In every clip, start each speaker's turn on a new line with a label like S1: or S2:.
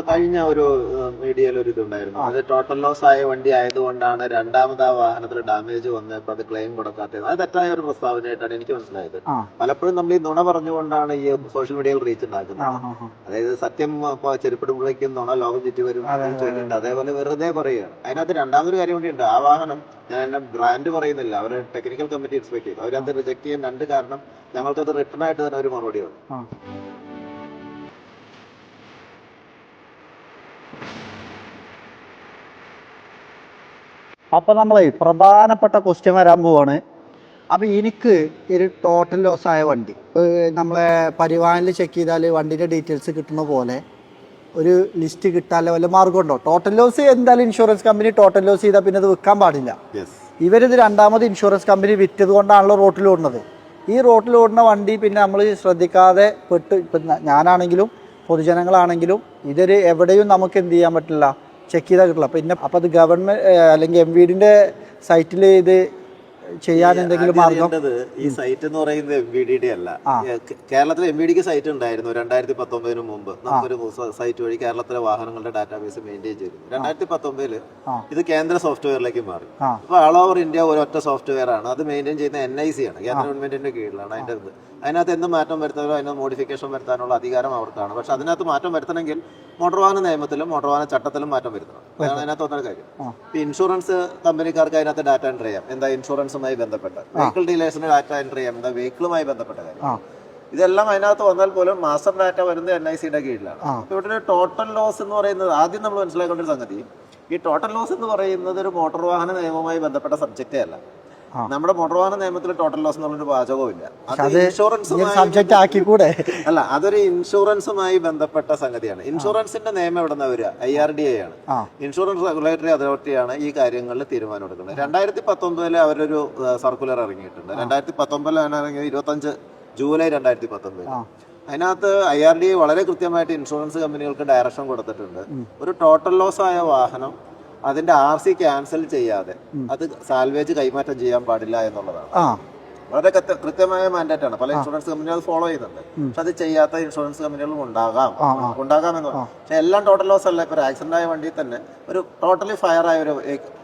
S1: അപ്പൊ കഴിഞ്ഞ ഒരു മീഡിയയിൽ ഒരു ഇതുണ്ടായിരുന്നു. അത് ടോട്ടൽ ലോസ് ആയ വണ്ടി ആയതുകൊണ്ടാണ് രണ്ടാമത് ആ വാഹനത്തിൽ ഡാമേജ് വന്നപ്പോൾ അത് ക്ലെയിം കൊടുക്കാത്തത്. അത് തെറ്റായ ഒരു പ്രസ്താവനയായിട്ടാണ് എനിക്ക് മനസ്സിലായത്. പലപ്പോഴും നമ്മൾ ഈ നുണ പറഞ്ഞുകൊണ്ടാണ് ഈ സോഷ്യൽ മീഡിയയിൽ റീച്ച് ഉണ്ടാക്കുന്നത്. അതായത് സത്യം ഇപ്പൊ ചെരുപ്പിടുമ്പോഴേക്കും നുണ ലോകം ചുറ്റി വരും ചോദിക്കുന്നുണ്ട് അതേപോലെ വെറുതെ പറയുകയാണ്. അതിനകത്ത് രണ്ടാമതൊരു കാര്യം കൂടി ഉണ്ട്. ആ വാഹനം ഞാൻ എന്നെ ബ്രാൻഡ് പറയുന്നില്ല. അവർ ടെക്നിക്കൽ കമ്മിറ്റി എക്സ്പെക്ട് ചെയ്തു. അവരത് റിജക്ട് ചെയ്യാൻ രണ്ട് കാരണം ഞങ്ങൾക്കത് റിട്ടേൺ ആയിട്ട് തന്നെ ഒരു മറുപടി വന്നു.
S2: ആ. അപ്പൊ നമ്മളെ പ്രധാനപ്പെട്ട ക്വസ്റ്റ്യൻ വരാൻ പോവാണ്. അപ്പൊ എനിക്ക് ഒരു ടോട്ടൽ ലോസ് ആയ വണ്ടി നമ്മളെ പരിവാഹനിൽ ചെക്ക് ചെയ്താൽ വണ്ടിന്റെ ഡീറ്റെയിൽസ് കിട്ടുന്ന പോലെ ഒരു ലിസ്റ്റ് കിട്ടാൻ വല്ല മാർഗമുണ്ടോ ടോട്ടൽ ലോസ് എന്തായാലും ഇൻഷുറൻസ് കമ്പനി ടോട്ടൽ ലോസ് ചെയ്താൽ പിന്നെ അത് വിൽക്കാൻ പാടില്ല. ഇവരിത് രണ്ടാമത് ഇൻഷുറൻസ് കമ്പനി വിറ്റത് കൊണ്ടാണല്ലോ റോട്ടിൽ ഓടുന്നത്. ഈ റോട്ടിൽ ഓടുന്ന വണ്ടി പിന്നെ നമ്മൾ ശ്രദ്ധിക്കാതെ പെട്ട് ഇപ്പം ഞാനാണെങ്കിലും പൊതുജനങ്ങളാണെങ്കിലും ഇതൊരു എവിടെയും നമുക്ക് എന്ത് ചെയ്യാൻ പറ്റില്ല. ചെക്ക് ചെയ്താൽ കിട്ടില്ല പിന്നെ അപ്പം അത് ഗവൺമെന്റ് അല്ലെങ്കിൽ എം വീടിന്റെ സൈറ്റിൽ ഇത് ചെയ്യാൻ എന്തെങ്കിലും മാർഗം?
S1: ഈ സൈറ്റ് എന്ന് പറയുന്നത് എം വി ഡി ഡി അല്ല. കേരളത്തിലെ കേരളത്തിൽ എം വി ഡിക്ക് സൈറ്റ് ഉണ്ടായിരുന്നു രണ്ടായിരത്തി പത്തൊമ്പതിന് മുമ്പ് നമുക്കൊരു സൈറ്റ് വഴി കേരളത്തിലെ വാഹനങ്ങളുടെ ഡാറ്റാബേസ് മെയിന്റെയിൻ ചെയ്തു. രണ്ടായിരത്തി
S2: പത്തൊമ്പതിൽ
S1: ഇത് കേന്ദ്ര സോഫ്റ്റ്വെയറിലേക്ക് മാറി. അപ്പൊ ആൾ ഓവർ ഇന്ത്യ ഒരൊറ്റ സോഫ്റ്റ്വെയർ ആണ് അത് മെയിന്റെയിൻ ചെയ്യുന്ന എൻ ഐ സി ആണ്. കേന്ദ്ര ഗവൺമെന്റിന്റെ കീഴിലാണ്. അതിന്റെ അതിനകത്ത് എന്ത് മാറ്റം വരുത്താനോ അതിന് മോഡിഫിക്കേഷൻ വരുത്താനുള്ള അധികാരം അവർക്കാണ്. പക്ഷെ അതിനകത്ത് മാറ്റം വരുത്തണമെങ്കിൽ മോട്ടോർ വാഹന നിയമത്തിലും മോട്ടോർ വാഹന ചട്ടത്തിലും മാറ്റം വരുത്തണം. അതാണ് അതിനകത്ത് ഒന്നൊരു കാര്യം. ഇപ്പൊ ഇൻഷുറൻസ് കമ്പനിക്കാർക്ക് അതിനകത്ത് ഡാറ്റ എൻട്രി ചെയ്യാം. എന്താ ഇൻഷുറൻസുമായി ബന്ധപ്പെട്ട. വെഹിക്കിൾ ഡീലേഴ്സിന് ഡാറ്റ എൻട്രി ചെയ്യാം. എന്താ വെഹിക്കിളുമായി ബന്ധപ്പെട്ട കാര്യം. ഇതെല്ലാം അതിനകത്ത് വന്നാൽ പോലും മാസ്റ്റർ ഡാറ്റ വരുന്നത് എൻ ഐ സിയുടെ കീഴിലാണ്. ഇവിടെ ടോട്ടൽ ലോസ് എന്ന് പറയുന്നത് ആദ്യം നമ്മൾ മനസ്സിലാക്കേണ്ട ഒരു സംഗതി ഈ ടോട്ടൽ ലോസ് എന്ന് പറയുന്നത് ഒരു മോട്ടോർ വാഹന നിയമവുമായി ബന്ധപ്പെട്ട സബ്ജക്റ്റേ അല്ല. നമ്മുടെ മോട്ടോർ വാഹന നിയമത്തിൽ ടോട്ടൽ ലോസ് എന്ന് പറഞ്ഞൊരു അത്
S2: അത്
S1: ഇൻഷുറൻസ്
S2: സബ്ജക്റ്റ് കൂടെ
S1: അല്ല അതൊരു ഇൻഷുറൻസുമായി ബന്ധപ്പെട്ട സംഗതിയാണ്. ഇൻഷുറൻസിന്റെ നിയമം എവിടെ നിന്ന് വരിക? ഐ ആർ ഡി എ ആണ്. ഇൻഷുറൻസ് റെഗുലേറ്ററി അതോറിറ്റിയാണ് ഈ കാര്യങ്ങളിൽ തീരുമാനം എടുക്കുന്നത് രണ്ടായിരത്തി പത്തൊമ്പതിൽ അവരൊരു സർക്കുലർ ഇറങ്ങിയിട്ടുണ്ട് രണ്ടായിരത്തി പത്തൊമ്പതിലാണ് ഇറങ്ങിയത് ഇരുപത്തഞ്ച് ജൂലൈ രണ്ടായിരത്തി പത്തൊമ്പതിൽ. അതിനകത്ത് ഐ ആർ ഡി വളരെ കൃത്യമായിട്ട് ഇൻഷുറൻസ് കമ്പനികൾക്ക് ഡയറക്ഷൻ കൊടുത്തിട്ടുണ്ട്. ഒരു ടോട്ടൽ ലോസ് ആയ വാഹനം അതിന്റെ ആർ സി ക്യാൻസൽ ചെയ്യാതെ അത് സാൽവേജ് കൈമാറ്റം ചെയ്യാൻ പാടില്ല എന്നുള്ളതാണ്. വളരെ കൃത്യ- കൃത്യമായ മാൻഡേറ്റ് ആണ്. പല ഇൻഷുറൻസ് കമ്പനികൾ അത് ഫോളോ ചെയ്യുന്നുണ്ട്. പക്ഷെ അത് ചെയ്യാത്ത ഇൻഷുറൻസ് കമ്പനികളും ഉണ്ടാകാം. ഉണ്ടാകാം എന്ന് പക്ഷെ എല്ലാം ടോട്ടൽ ലോസ് അല്ല. ഇപ്പൊ ഒരു ആക്സിഡന്റ് ആയ വണ്ടി തന്നെ ഒരു ടോട്ടലി ഫയർ ആയ ഒരു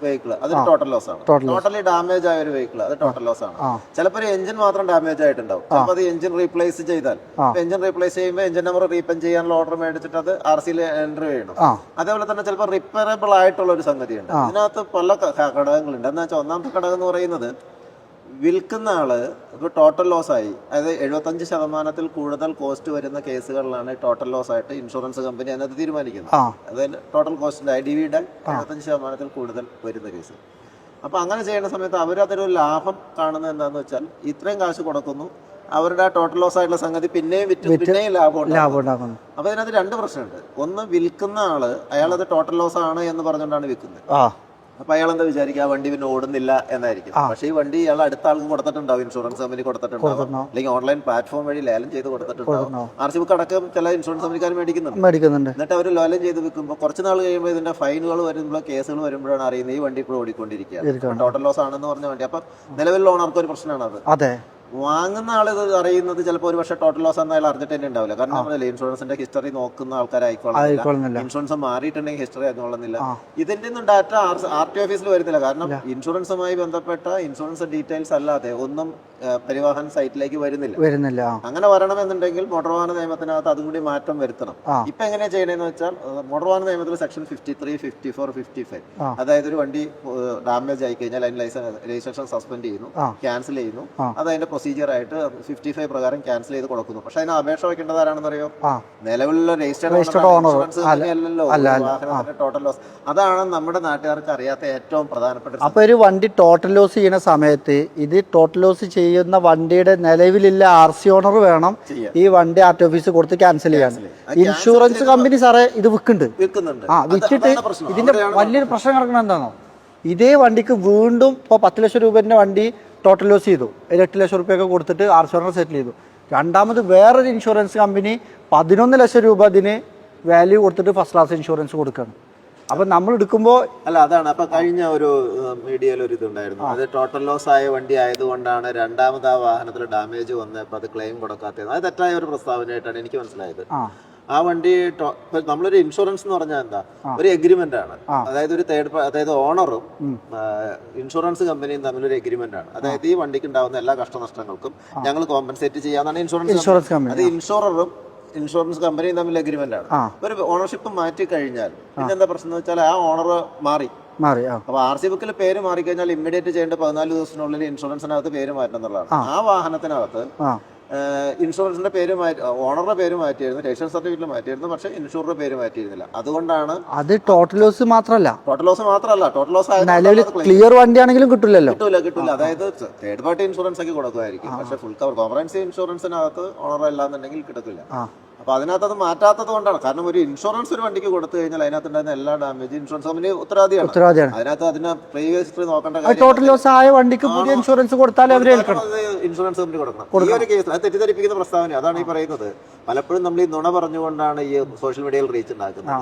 S1: വെഹിക്കിൾ അത് ടോട്ടൽ ലോസ് ആണ്. ടോട്ടലി ഡാമേജ് ആയ ഒരു വെഹിക്കിൾ അത് ടോട്ടൽ ലോസ് ആണ്. ചിലപ്പോൾ ഒരു എഞ്ചിൻ മാത്രം ഡാമേജ് ആയിട്ടുണ്ടാവും. അപ്പൊ അത് എഞ്ചിൻ റീപ്ലേസ് ചെയ്താൽ. എഞ്ചിൻ റീപ്ലേസ് ചെയ്യുമ്പോൾ എഞ്ചിൻ നമ്പർ റീപെൻ ചെയ്യാനുള്ള ഓർഡർ മേടിച്ചിട്ട് അത് ആർ സിയിൽ എൻട്രി ചെയ്യണം. അതേപോലെ തന്നെ ചിലപ്പോൾ റിപ്പയറബിൾ ആയിട്ടുള്ള ഒരു സംഗതിയുണ്ട്. ഇതിനകത്ത് പല ഘടകങ്ങളുണ്ട്. എന്താ വെച്ചാൽ ഒന്നാമത്തെ ഘടകം എന്ന് പറയുന്നത് വിൽക്കുന്ന ആൾ ഇപ്പോൾ ടോട്ടൽ ലോസ് ആയി. അതായത് എഴുപത്തഞ്ച് ശതമാനത്തിൽ കൂടുതൽ കോസ്റ്റ് വരുന്ന കേസുകളിലാണ് ടോട്ടൽ ലോസ് ആയിട്ട് ഇൻഷുറൻസ് കമ്പനി അതിനകത്ത് തീരുമാനിക്കുന്നത്. അതായത് ടോട്ടൽ കോസ്റ്റിന്റെ ഐ ഡി വിയുടെ എഴുപത്തഞ്ച് ശതമാനത്തിൽ കൂടുതൽ വരുന്ന കേസ് അപ്പൊ അങ്ങനെ ചെയ്യുന്ന സമയത്ത് അവരതൊരു ലാഭം കാണുന്നത് എന്താന്ന് വെച്ചാൽ ഇത്രയും കാശ് കൊടുക്കുന്നു. അവരുടെ ആ ടോട്ടൽ ലോസ് ആയിട്ടുള്ള സംഗതി പിന്നെയും വിറ്റ് പിന്നെയും ലാഭം.
S2: ലാഭം
S1: അപ്പൊ ഇതിനകത്ത് രണ്ട് പ്രശ്നമുണ്ട്. ഒന്ന് വിൽക്കുന്ന ആൾ അയാൾ അത് ടോട്ടൽ ലോസ് ആണ് എന്ന് പറഞ്ഞുകൊണ്ടാണ് വിൽക്കുന്നത്. അപ്പൊ അയാൾ എന്താ വിചാരിക്കുക? ആ വണ്ടി പിന്നെ ഓടുന്നില്ല എന്നായിരിക്കും. പക്ഷേ ഈ വണ്ടി ഇയാൾ അടുത്ത ആൾക്ക് കൊടുത്തിട്ടുണ്ടാവും. ഇൻഷുറൻസ് കമ്പനി കൊടുത്തിട്ടുണ്ടാവും. അല്ലെങ്കിൽ ഓൺലൈൻ പ്ലാറ്റ്ഫോം വഴി ലേലം ചെയ്ത് കൊടുത്തിട്ടുണ്ടാവും. ആർ സി ബുക്ക് അടക്കം ചില ഇൻഷുറൻസ് കമ്പനിക്കാർ മേടിക്കുന്നുണ്ട്.
S2: മേടിക്കുന്നുണ്ട്.
S1: എന്നിട്ട് അവർ ലേലം ചെയ്ത് വെക്കുമ്പോൾ കുറച്ച് നാൾ കഴിയുമ്പോൾ ഇതിന്റെ ഫൈനുകൾ വരുമ്പോൾ കേസുകൾ വരുമ്പോഴാണ് അറിയുന്നത് ഈ വണ്ടി ഇപ്പോൾ ഓടിക്കൊണ്ടിരിക്കുക ടോട്ടൽ ലോസ് ആണെന്ന് പറഞ്ഞ വണ്ടി. അപ്പൊ നിലവിൽ ഓണർക്ക് ഒരു പ്രശ്നമാണ് അത്
S2: അതെ.
S1: വാങ്ങുന്ന ആൾ ഇത് അറിയുന്നത് ചിലപ്പോൾ ഒരു പക്ഷേ ടോട്ടൽ ലോസ് എന്നാലും അറിഞ്ഞിട്ട് തന്നെ ഉണ്ടാവില്ല. കാരണം നമ്മളല്ലേ ഇൻഷുറൻസിന്റെ ഹിസ്റ്ററി നോക്കുന്ന ആൾക്കാരായിക്കോളാം
S2: ആയിക്കൊള്ളുന്നില്ല
S1: ഇൻഷുറൻസ് മാറിയിട്ടുണ്ടെങ്കിൽ ഹിസ്റ്ററി ആയിക്കൊള്ളുന്നില്ല ഇതിന്റെ ഒന്നും ഡാറ്റ ആർ ടി ഓഫീസിൽ വരുന്നില്ല. കാരണം ഇൻഷുറൻസുമായി ബന്ധപ്പെട്ട ഇൻഷുറൻസ് ഡീറ്റെയിൽസ് അല്ലാതെ ഒന്നും പരിവാഹൻ സൈറ്റിലേക്ക് വരുന്നില്ല.
S2: വരുന്നില്ല.
S1: അങ്ങനെ വരണമെന്നുണ്ടെങ്കിൽ മോട്ടോർ വാഹന നിയമത്തിനകത്ത് അതും കൂടി മാറ്റം വരുത്തണം. ഇപ്പൊ എങ്ങനെയാ ചെയ്യണമെന്ന് വെച്ചാൽ മോട്ടോർ വാഹന നിയമത്തിൽ section fifty three fifty four fifty five. അതായത് ഒരു വണ്ടി ഡാമേജ് ആയി കഴിഞ്ഞാൽ അതിന് ലൈസൻസ് രജിസ്ട്രേഷൻ സസ്പെൻഡ് ചെയ്യുന്നു. ക്യാൻസൽ ചെയ്യുന്നു. അത് അതിന്റെ പ്രൊസീജിയർ ആയിട്ട് ഫിഫ്റ്റി ഫൈവ് പ്രകാരം ക്യാൻസൽ ചെയ്ത് കൊടുക്കുന്നു. പക്ഷെ അതിന് അപേക്ഷ വയ്ക്കേണ്ടത് ആരാണെന്ന് അറിയോ?
S2: ആ.
S1: നിലവിലുള്ള രജിസ്റ്റേർഡ്
S2: ഓണർ
S1: അല്ലല്ലോ. വാഹനത്തിന്റെ ടോട്ടൽ ലോസ് അതാണ് നമ്മുടെ നാട്ടുകാർക്ക് അറിയാത്ത ഏറ്റവും പ്രധാനപ്പെട്ട
S2: അപ്പൊ ഒരു വണ്ടി ടോട്ടൽ ലോസ് ചെയ്യുന്ന സമയത്ത് ഇത് ടോട്ടൽ ലോസ് ചെയ്യുന്ന വണ്ടിയുടെ നിലവിലില്ല ആർ സി ഓണർ വേണം ഈ വണ്ടി ആർ ടി ഓഫീസ് കൊടുത്ത് ക്യാൻസൽ ചെയ്യാൻ. ഇൻഷുറൻസ് കമ്പനി സാറേ ഇത് വിൽക്കുന്നുണ്ട്.
S1: വിൽക്കുന്നുണ്ട്.
S2: ആ വിറ്റിട്ട് ഇതിന്റെ വലിയൊരു പ്രശ്നം കിടക്കുന്നത് എന്താണോ ഇതേ വണ്ടിക്ക് വീണ്ടും ഇപ്പോൾ പത്ത് ലക്ഷം രൂപന്റെ വണ്ടി ടോട്ടൽ ലോസ് ചെയ്തു. ഒരു എട്ട് ലക്ഷം റുപ്യൊക്കെ കൊടുത്തിട്ട് ആർ സി സെറ്റിൽ ചെയ്തു. രണ്ടാമത് വേറൊരു ഇൻഷുറൻസ് കമ്പനി പതിനൊന്ന് ലക്ഷം രൂപ അതിന് വാല്യൂ കൊടുത്തിട്ട് ഫസ്റ്റ് ക്ലാസ് ഇൻഷുറൻസ് കൊടുക്കുകയാണ് അപ്പൊ നമ്മൾ എടുക്കുമ്പോൾ
S1: അല്ല അതാണ്. അപ്പൊ കഴിഞ്ഞ ഒരു മീഡിയയിൽ ഒരു ഇതുണ്ടായിരുന്നു. അത് ടോട്ടൽ ലോസ് ആയ വണ്ടി ആയതുകൊണ്ടാണ് രണ്ടാമത് ആ വാഹനത്തിൽ ഡാമേജ് വന്നപ്പോൾ അത് ക്ലെയിം കൊടുക്കാത്തത്. അത് തെറ്റായ ഒരു പ്രസ്താവനയായിട്ടാണ് എനിക്ക് മനസ്സിലായത്.
S2: ആ
S1: വണ്ടി നമ്മളൊരു ഇൻഷുറൻസ് എന്ന് പറഞ്ഞാൽ എന്താ? ഒരു എഗ്രിമെന്റ് ആണ്. അതായത് ഒരു തേർഡ് അതായത് ഓണറും ഇൻഷുറൻസ് കമ്പനിയും തമ്മിലൊരു എഗ്രിമെന്റ് ആണ്. അതായത് ഈ വണ്ടിക്ക് ഉണ്ടാവുന്ന എല്ലാ കഷ്ടനഷ്ടങ്ങൾക്കും ഞങ്ങൾ കോമ്പൻസേറ്റ് ചെയ്യാന്നാണ് ഇൻഷുറൻസ്
S2: ഇൻഷുറൻസ്
S1: കമ്പനി. അത് ഇൻഷുററും ഇൻഷുറൻസ് കമ്പനിയും തമ്മിൽ എഗ്രിമെന്റ് ആണ്. ഒരു ഓണർഷിപ്പ് മാറ്റി കഴിഞ്ഞാൽ പിന്നെ എന്താ പ്രശ്നം എന്ന് വെച്ചാൽ ആ ഓണർ മാറി.
S2: മാറി
S1: അപ്പൊ ആർ സി ബുക്കിൽ പേര് മാറിക്കഴിഞ്ഞാൽ ഇമ്മീഡിയറ്റ് ചെയ്യേണ്ട പതിനാല് ദിവസത്തിനുള്ളിൽ ഇൻഷുറൻസിനകത്ത് പേര് മാറ്റണം എന്നുള്ളതാണ്. ആ. വാഹനത്തിനകത്ത് ഇൻഷുറൻസിന്റെ പേര് മാറ്റി ഓണറുടെ പേര് മാറ്റിയിരുന്നു രജിസ്ട്രേഷൻ സർട്ടിഫിക്കറ്റ് മാറ്റിയിരുന്നു പക്ഷേ ഇൻഷുറുടെ പേര് മാറ്റിയിരുന്നില്ല. അതുകൊണ്ടാണ്
S2: അത് ടോട്ടൽ ലോസ് മാത്രമല്ല.
S1: ടോട്ടൽ ലോസ് മാത്രമല്ല ടോട്ടൽ ലോസ്
S2: നിലവിൽ ക്ലിയർ വണ്ടിയാണെങ്കിലും കിട്ടില്ലല്ലോ
S1: കിട്ടില്ല കിട്ടില്ല അതായത് തേർഡ് പാർട്ടി ഇൻഷുറൻസ് ഒക്കെ കൊടുക്കുമായിരിക്കും പക്ഷെ ഫുൾ കവർ കോംപ്രഹെൻസീവ് ഇൻഷുറൻസിനകത്ത് ഓണർ അല്ലാന്നുണ്ടെങ്കിൽ കിടക്കില്ല
S2: ആ
S1: അപ്പൊ അതിനകത്ത് അത് മാറ്റാത്തത് കൊണ്ടാണ്. കാരണം ഒരു ഇൻഷുറൻസ് ഒരു വണ്ടിക്ക് കൊടുത്തു കഴിഞ്ഞാൽ അതിനകത്ത് ഉണ്ടായിരുന്ന എല്ലാ ഡാമേജ് ഇൻഷുറൻസ് കമ്പനി ഉത്തരവാദിയാണ്.
S2: ഉത്തരവാദിയാണ്.
S1: അതിനകത്ത് അതിന് പ്രീവിയസ് ഹിസ്റ്ററി നോക്കേണ്ട
S2: ടോട്ടൽ ലോസ് ആയ വണ്ടിക്ക് പുതിയ ഇൻഷുറൻസ് കൊടുത്താൽ
S1: അവരെ ഇൻഷുറൻസ് കമ്പനി കൊടുക്കണം. ഈ ഒരു കേസിൽ അത് തെറ്റിദ്ധരിപ്പിക്കുന്ന പ്രസ്താവന അതാണ് ഈ പറയുന്നത്. പലപ്പോഴും നമ്മൾ ഈ നുണ പറഞ്ഞുകൊണ്ടാണ് ഈ സോഷ്യൽ മീഡിയയിൽ റീച്ച് ഉണ്ടാക്കുന്നത്.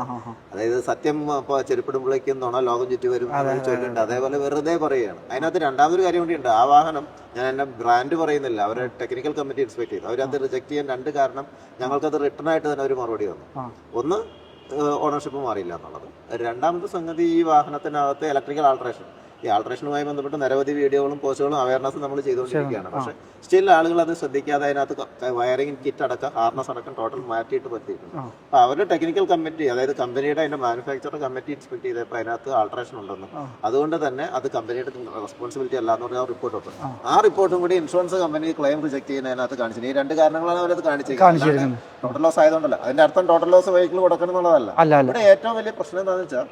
S1: അതായത് സത്യം ഇപ്പൊ ചെരുപ്പിടുമ്പോഴേക്കും നുണ ലോകം ചുറ്റി വരും ചോദിക്കുന്നുണ്ട് അതേപോലെ വെറുതെ പറയുകയാണ്. അതിനകത്ത് രണ്ടാമതൊരു കാര്യം കൂടി ഉണ്ട്. ആ വാഹനം ഞാൻ എന്റെ ബ്രാൻഡ് പറയുന്നില്ല. അവരെ ടെക്നിക്കൽ കമ്മിറ്റി ഇൻസ്പെക്ട് ചെയ്തു. അവരത് റിജക്ട് ചെയ്യാൻ രണ്ട് കാരണം ഞങ്ങൾക്കത് റിട്ടേൺ ആയിട്ട് തന്നെ ഒരു മറുപടി വന്നു ഒന്ന് ഓണർഷിപ്പ് മാറിയില്ല എന്നുള്ളത്. രണ്ടാമത്തെ സംഗതി ഈ വാഹനത്തിനകത്ത് ഇലക്ട്രിക്കൽ ആൾട്രേഷൻ ഈ ആൾട്രേഷനുമായി ബന്ധപ്പെട്ട് നിരവധി വീഡിയോകളും പോസ്റ്റുകളും അവയർനെസ് നമ്മൾ ചെയ്തുകൊണ്ടിരിക്കുകയാണ്. പക്ഷെ സ്റ്റിൽ ആളുകൾ അത് ശ്രദ്ധിക്കാതെ അതിനകത്ത് വയറിംഗ് കിറ്റ് അടക്കം ഹാർനസ് അടക്കം ടോട്ടൽ മാറ്റിയിട്ട് പറ്റിയിട്ടുണ്ട്
S2: അപ്പോൾ
S1: അപ്പൊ അവരുടെ ടെക്നിക്കൽ കമ്മിറ്റി അതായത് കമ്പനിയുടെ അതിന്റെ മാനുഫാക്ചർ കമ്മിറ്റി ഇൻസ്പെക്ട് ചെയ്തപ്പോൾ അതിനകത്ത് ആൾട്രേഷൻ ഉണ്ടെന്ന്. അതുകൊണ്ട് തന്നെ അത് കമ്പനിയുടെ റെസ്പോൺസിബിലിറ്റി അല്ല എന്ന് പറഞ്ഞ റിപ്പോർട്ട് ഉണ്ട് ആ. റിപ്പോർട്ടും കൂടി ഇൻഷുറൻസ് കമ്പനി ക്ലെയിം റിജക്ട് ചെയ്യുന്നതിനകത്ത് കാണിച്ചത് ഈ രണ്ട് കാരണങ്ങളാണ് അവരത്
S2: കാണിച്ചത്.
S1: ടോട്ടൽ ലോസ് ആയതുകൊണ്ടല്ല. അതിന്റെ അർത്ഥം ടോട്ടൽ ലോസ് വെഹിക്കിൾ കൊടുക്കണം എന്നുള്ളതല്ല. ഇവിടെ ഏറ്റവും വലിയ പ്രശ്നം എന്താണെന്ന് വെച്ചാൽ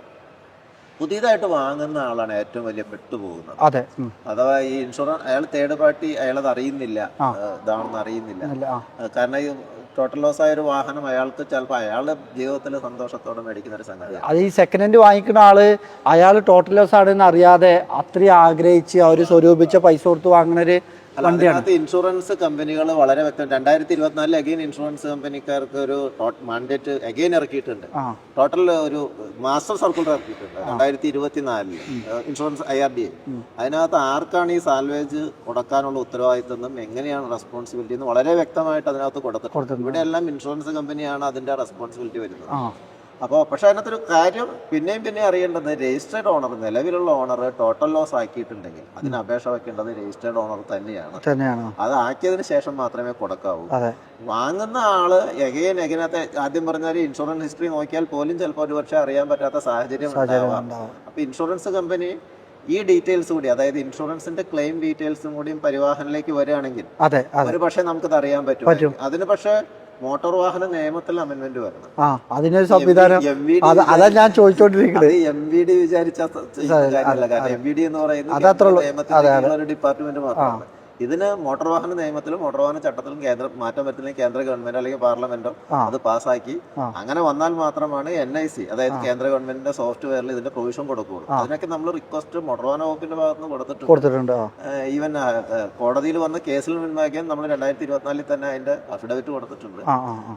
S1: പുതിയതായിട്ട് വാങ്ങുന്ന ആളാണ് ഏറ്റവും വലിയ പെട്ടുപോകുന്നത്.
S2: അതെ.
S1: അഥവാ ഈ ഇൻഷുറൻസ് അയാൾ തേർഡ് പാർട്ടി അയാളത് അറിയുന്നില്ല. ഇതാണെന്ന് അറിയുന്നില്ല. കാരണം ഈ ടോട്ടൽ ലോസ് ആയ ഒരു വാഹനം അയാൾക്ക് ചിലപ്പോൾ അയാളുടെ ജീവിതത്തിൽ സന്തോഷത്തോടെ മേടിക്കുന്ന ഒരു സംഗതി
S2: അത് ഈ സെക്കൻഡ് ഹാൻഡ് വാങ്ങിക്കുന്ന ആൾ അയാൾ ടോട്ടൽ ലോസ് ആണെന്ന് അറിയാതെ അത്രയും ആഗ്രഹിച്ച് അവർ സ്വരൂപിച്ച പൈസ കൊടുത്ത് വാങ്ങുന്ന ഒരു
S1: അല്ല,
S2: വണ്ടിയാണ്.
S1: ഇൻഷുറൻസ് കമ്പനികൾ വളരെ വ്യക്തം. രണ്ടായിരത്തി ഇരുപത്തിനാലിൽ അഗെയിൻ ഇൻഷുറൻസ് കമ്പനിക്കാർക്ക് ഒരു മാൻഡേറ്റ് അഗെയിൻ ഇറക്കിയിട്ടുണ്ട്. ടോട്ടൽ ഒരു മാസ്റ്റർ സർക്കുലർ ഇറക്കിയിട്ടുണ്ട്. രണ്ടായിരത്തി ഇരുപത്തിനാലിൽ ഇൻഷുറൻസ് ഐ ആർ ഡി അതിനകത്ത് ആർക്കാണ് ഈ സാൽവേജ് കൊടുക്കാനുള്ള ഉത്തരവാദിത്തം എന്നും എങ്ങനെയാണ് റെസ്പോൺസിബിലിറ്റി എന്ന് വളരെ വ്യക്തമായിട്ട് അതിനകത്ത് കൊടുത്തിട്ടുണ്ട്. ഇവിടെ എല്ലാം ഇൻഷുറൻസ് കമ്പനിയാണ് അതിന്റെ റെസ്പോൺസിബിലിറ്റി വരുന്നത്. അപ്പോൾ പക്ഷെ അതിനകത്തൊരു കാര്യം പിന്നെയും പിന്നെയും അറിയേണ്ടത് രജിസ്റ്റേർഡ് ഓണർ നിലവിലുള്ള ഓണർ ടോട്ടൽ ലോസ് ആക്കിയിട്ടുണ്ടെങ്കിൽ അതിന് അപേക്ഷ വെക്കേണ്ടത് രജിസ്റ്റേർഡ് ഓണർ തന്നെയാണ്.
S2: തന്നെയാണ്.
S1: അത് ആക്കിയതിന് ശേഷം മാത്രമേ കൊടുക്കാവൂ. വാങ്ങുന്ന ആൾ എഗെയിൻ എഗിനകത്ത് ആദ്യം പറഞ്ഞാൽ ഇൻഷുറൻസ് ഹിസ്റ്ററി നോക്കിയാൽ പോലും ചിലപ്പോൾ ഒരു പക്ഷേ അറിയാൻ പറ്റാത്ത സാഹചര്യം ഉണ്ടാവാം. അപ്പൊ ഇൻഷുറൻസ് കമ്പനി ഈ ഡീറ്റെയിൽസ് കൂടി അതായത് ഇൻഷുറൻസിന്റെ ക്ലെയിം ഡീറ്റെയിൽസും കൂടിയും പരിവാഹനിലേക്ക് വരികയാണെങ്കിൽ ഒരു പക്ഷേ നമുക്കത് അറിയാൻ പറ്റും. അതിന് പക്ഷേ മോട്ടോർ വാഹന നിയമത്തിൽ അമെന്റ്മെന്റ് വരണം.
S2: ആ അതിനൊരു സംവിധാനം. അത് ഞാൻ ചോദിച്ചോണ്ടിരിക്കുന്നത്
S1: എം വി ഡി വിചാരിച്ച കാര്യമല്ല. കാരണം എം വി ഡി എന്ന് പറയുന്നത് ഒരു ഡിപ്പാർട്ട്മെന്റ് മാത്രമാണ്. ഇതിന് മോട്ടോർ വാഹന നിയമത്തിലും മോട്ടോർ വാഹന ചട്ടത്തിലും കേന്ദ്ര മാറ്റം വരുത്തില്ലെങ്കിൽ കേന്ദ്ര ഗവൺമെന്റ് അല്ലെങ്കിൽ പാർലമെന്റോ അത് പാസ്സാക്കി അങ്ങനെ വന്നാൽ മാത്രമാണ് എൻ ഐ സി അതായത് കേന്ദ്ര ഗവൺമെന്റിന്റെ സോഫ്റ്റ്വെയറിൽ ഇതിന്റെ പ്രൊവിഷൻ കൊടുക്കുകയുള്ളൂ. അതിനൊക്കെ നമ്മൾ റിക്വസ്റ്റ് മോട്ടോർ വാഹന വകുപ്പിന്റെ ഭാഗത്ത് നിന്ന് കൊടുത്തിട്ടുണ്ട് ഈവൻ കോടതിയിൽ വന്ന കേസിൽ മുൻപാക്കിയാൽ നമ്മൾ രണ്ടായിരത്തി ഇരുപത്തിനാലിൽ തന്നെ അതിന്റെ അഫിഡവിറ്റ് കൊടുത്തിട്ടുണ്ട്.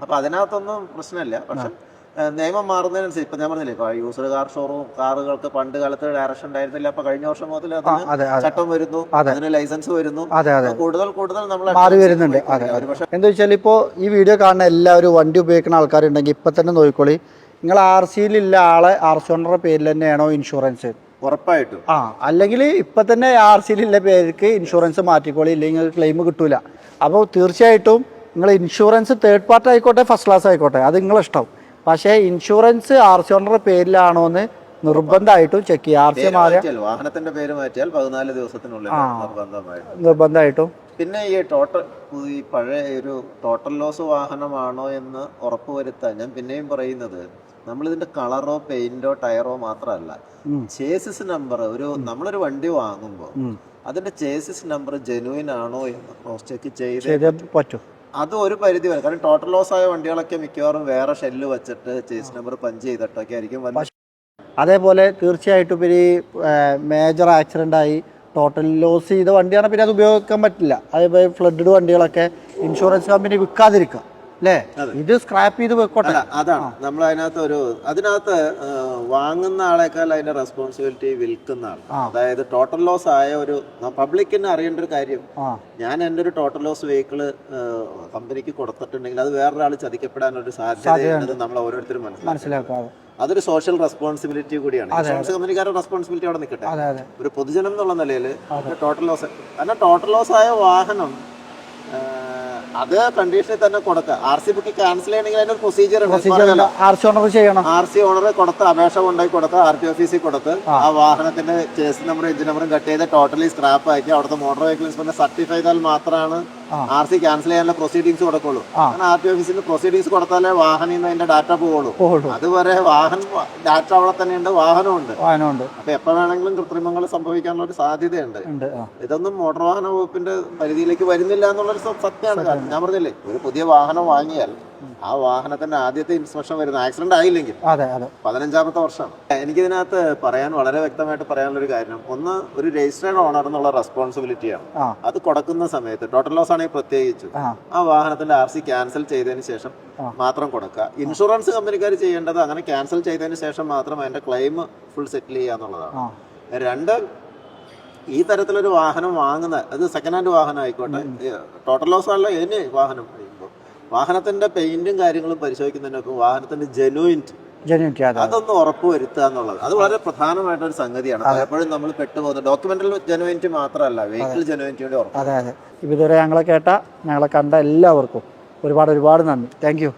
S1: അപ്പൊ അതിനകത്തൊന്നും പ്രശ്നമില്ല. പക്ഷെ നിയമം മാറുന്നതിനനുസരിച്ച് ഇപ്പൊ ഞാൻ പറഞ്ഞില്ലേ ഇപ്പൊ യൂസർ കാർ ഷോറൂം കാറുകൾക്ക് പണ്ട് കാലത്ത് ഡയറക്ഷൻ ഉണ്ടായിരുന്നില്ല. അപ്പൊ കഴിഞ്ഞ വർഷം മുതൽ അതിന് ചട്ടം വരുന്നു അതിന് ലൈസൻസ് വരുന്നു. കൂടുതൽ കൂടുതൽ നമ്മൾ
S2: മാറി വരുന്നുണ്ട്. എന്താ വെച്ചാൽ ഇപ്പോ ഈ വീഡിയോ കാണുന്ന എല്ലാവരും വണ്ടി ഉപയോഗിക്കുന്ന ആൾക്കാരുണ്ടെങ്കിൽ ഇപ്പൊ തന്നെ നോക്കിക്കോളി. നിങ്ങൾ ആർ സിയിലില്ല ആളെ ആർ സി ഓണറുടെ പേരിൽ തന്നെയാണോ ഇൻഷുറൻസ്
S1: ഉറപ്പായിട്ടും.
S2: ആ അല്ലെങ്കിൽ ഇപ്പൊ തന്നെ ആർ സിയിലുള്ള പേർക്ക് ഇൻഷുറൻസ് മാറ്റിക്കോളി. ഇല്ലെങ്കിൽ ക്ലെയിം കിട്ടൂല. അപ്പോൾ തീർച്ചയായിട്ടും നിങ്ങൾ ഇൻഷുറൻസ് തേർഡ് പാർട്ടി ആയിക്കോട്ടെ ഫസ്റ്റ് ക്ലാസ് ആയിക്കോട്ടെ അത് നിങ്ങളെ ഇഷ്ടം. പക്ഷേ ഇൻഷുറൻസ് ആർ സി ഓണറുടെ പേരിലാണോ എന്ന് നിർബന്ധമായിട്ടും ചെക്ക് ചെയ്യുക. ആർ സി
S1: പേര്
S2: മാറിയ
S1: വാഹനത്തിന്റെ പേര് മാറ്റിയാൽ പതിനാല് ദിവസത്തിനുള്ളിൽ നിർബന്ധമായിട്ട്. പിന്നെ ഈ ടോട്ടൽ ഈ പഴയ ഒരു ടോട്ടൽ ലോസ് വാഹനമാണോ എന്ന് ഉറപ്പുവരുത്താൻ ഞാൻ പിന്നെയും പറയുന്നത് നമ്മൾ ഇതിന്റെ കളറോ പെയിന്റോ ടയറോ മാത്രമല്ല. ചേസിസ് നമ്പർ ഒരു നമ്മളൊരു വണ്ടി വാങ്ങുമ്പോൾ അതിന്റെ ചേസിസ് നമ്പർ ജെനുവിൻ ആണോ എന്ന് ക്രോസ് ചെക്ക് ചെയ്ത്
S2: പറ്റും.
S1: അത് ഒരു പരിധി വരെ. കാരണം ടോട്ടൽ ലോസ് ആയ വണ്ടികളൊക്കെ മിക്കവാറും വേറെ ഷെല്ല് വെച്ചിട്ട് ചേസ് നമ്പർ പഞ്ച് ചെയ്തിട്ടൊക്കെ ആയിരിക്കും
S2: അതേപോലെ തീർച്ചയായിട്ടും ഈ മേജർ ആക്സിഡന്റ് ആയി ടോട്ടൽ ലോസ് ചെയ്ത വണ്ടിയാണ് പിന്നെ അത് ഉപയോഗിക്കാൻ പറ്റില്ല. അതേപോലെ ഫ്ലഡഡ് വണ്ടികളൊക്കെ ഇൻഷുറൻസ് കമ്പനി വിൽക്കാതിരിക്കുക. അല്ലേ ഇത് സ്ക്രാപ്പ് ചെയ്ത് വെക്കോട്ടെ.
S1: അതാണ്. നമ്മൾ അതിനകത്ത് ഒരു അതിനകത്ത് വാങ്ങുന്ന ആളെക്കാൾ അതിന്റെ റെസ്പോൺസിബിലിറ്റി വിൽക്കുന്ന ആൾ അതായത് ടോട്ടൽ ലോസ് ആയ ഒരു പബ്ലിക്കിന് അറിയേണ്ട ഒരു കാര്യം. ഞാൻ എന്റെ ഒരു ടോട്ടൽ ലോസ് വെഹിക്കിൾ കമ്പനിക്ക് കൊടുത്തിട്ടുണ്ടെങ്കിൽ അത് വേറൊരാൾ ചതിക്കപ്പെടാനൊരു സാധ്യത നമ്മൾ ഓരോരുത്തരും മനസ്സിലാക്കാം. അതൊരു സോഷ്യൽ റെസ്പോൺസിബിലിറ്റി കൂടിയാണ്. ഇൻഷുറൻസ് കമ്പനിക്കാരുടെ റെസ്പോൺസിബിലിറ്റി അവിടെ നിൽക്കട്ടെ. ഒരു പൊതുജനം എന്നുള്ള നിലയിൽ ടോട്ടൽ ലോസ് കാരണം ടോട്ടൽ ലോസ് ആയ വാഹനം അത് കണ്ടീഷനിൽ തന്നെ കൊടുക്കുക. ആർ സി ബുക്ക് ക്യാൻസൽ ചെയ്യണമെങ്കിൽ അതിനൊരു പ്രൊസീജിയർ ഉണ്ട്.
S2: ആർ സി ഓണർ ചെയ്യണം.
S1: ആർ സി ഓണർ കൊടുത്ത് അപേക്ഷ കൊണ്ടുപോയി കൊടുത്ത് ആർ ടി ഓഫീസിൽ കൊടുത്ത് ആ. വാഹനത്തിന്റെ ചേസ് നമ്പറും എഞ്ചിൻ നമ്പറും കട്ട് ചെയ്ത് ടോട്ടലി സ്ക്രാപ്പ് ആക്കി അവിടുത്തെ മോട്ടോർ വെഹിക്കിൾ ഇൻസ്പെക്ടർ സർട്ടിഫൈ ചെയ്താൽ മാത്രമാണ്. ആർ സി ക്യാൻസൽ ചെയ്യാനുള്ള പ്രൊസീഡിങ്സ് കൊടുക്കുള്ളൂ. കാരണം ആർ ടി ഓഫീസിൽ പ്രൊസീഡിങ്സ് കൊടുത്താലേ വാഹനം നിന്ന് അതിന്റെ ഡാറ്റ
S2: പോകുള്ളൂ
S1: അതുവരെ വാഹനം ഡാറ്റ അവിടെ തന്നെയുണ്ട് വാഹനമുണ്ട്
S2: വാഹനമുണ്ട്
S1: അപ്പൊ എപ്പോ വേണമെങ്കിലും കൃത്രിമങ്ങൾ സംഭവിക്കാനുള്ള ഒരു സാധ്യതയുണ്ട്.
S2: ഉണ്ട്
S1: ഇതൊന്നും മോട്ടോർ വാഹന വകുപ്പിന്റെ പരിധിയിലേക്ക് വരുന്നില്ല എന്നുള്ളൊരു സത്യമാണ്. കാരണം ഞാൻ പറഞ്ഞില്ലേ ഒരു പുതിയ വാഹനം വാങ്ങിയാൽ ആ വാഹനത്തിന്റെ ആദ്യത്തെ ഇൻസ്പെക്ഷൻ വരുന്ന ആക്സിഡന്റ് ആയില്ലെങ്കിൽ പതിനഞ്ചാമത്തെ വർഷമാണ്. എനിക്കിതിനകത്ത് പറയാൻ വളരെ വ്യക്തമായിട്ട് പറയാനുള്ള ഒരു കാര്യം. ഒന്ന് ഒരു രജിസ്റ്റേർഡ് ഓണർ എന്നുള്ള റെസ്പോൺസിബിലിറ്റിയാണ്
S2: ആണ്.
S1: അത് കൊടുക്കുന്ന സമയത്ത് ടോട്ടൽ ലോസ് ആണെങ്കിൽ പ്രത്യേകിച്ച്.
S2: ആ.
S1: വാഹനത്തിന്റെ ആർ സി ക്യാൻസൽ ചെയ്തതിന് ശേഷം മാത്രം കൊടുക്കുക. ഇൻഷുറൻസ് കമ്പനിക്കാർ ചെയ്യേണ്ടത് അങ്ങനെ ക്യാൻസൽ ചെയ്തതിന് ശേഷം മാത്രം അതിന്റെ ക്ലെയിം ഫുൾ സെറ്റിൽ ചെയ്യുക എന്നുള്ളതാണ്. രണ്ട് ഈ തരത്തിലൊരു വാഹനം വാങ്ങുന്ന അത് സെക്കൻഡ് ഹാൻഡ് വാഹനം ആയിക്കോട്ടെ. ടോട്ടൽ ലോസ് ആണല്ലോ എനി വാഹനം. വാഹനത്തിന്റെ പെയിന്റും കാര്യങ്ങളും പരിശോധിക്കുന്നതിനൊപ്പം വാഹനത്തിന്റെ
S2: ജെനുവിന്റ്
S1: അതൊന്ന് ഉറപ്പ് വരുത്തുക എന്നുള്ളത്. അത് വളരെ പ്രധാനമായിട്ട് ഒരു സംഗതിയാണ്. പലപ്പോഴും നമ്മൾ പെട്ടുപോകുന്നത് ഡോക്യുമെന്റൽ ജനുവിന്റ് മാത്രമല്ല വെഹിക്കിൾ ജനുവിന്റിയുടെ കൂടി ഉറപ്പ്.
S2: അതെ അതെ. ഇതുവരെ ഞങ്ങളെ കേട്ട ഞങ്ങളെ കണ്ട എല്ലാവർക്കും ഒരുപാട് ഒരുപാട് നന്ദി. Thank you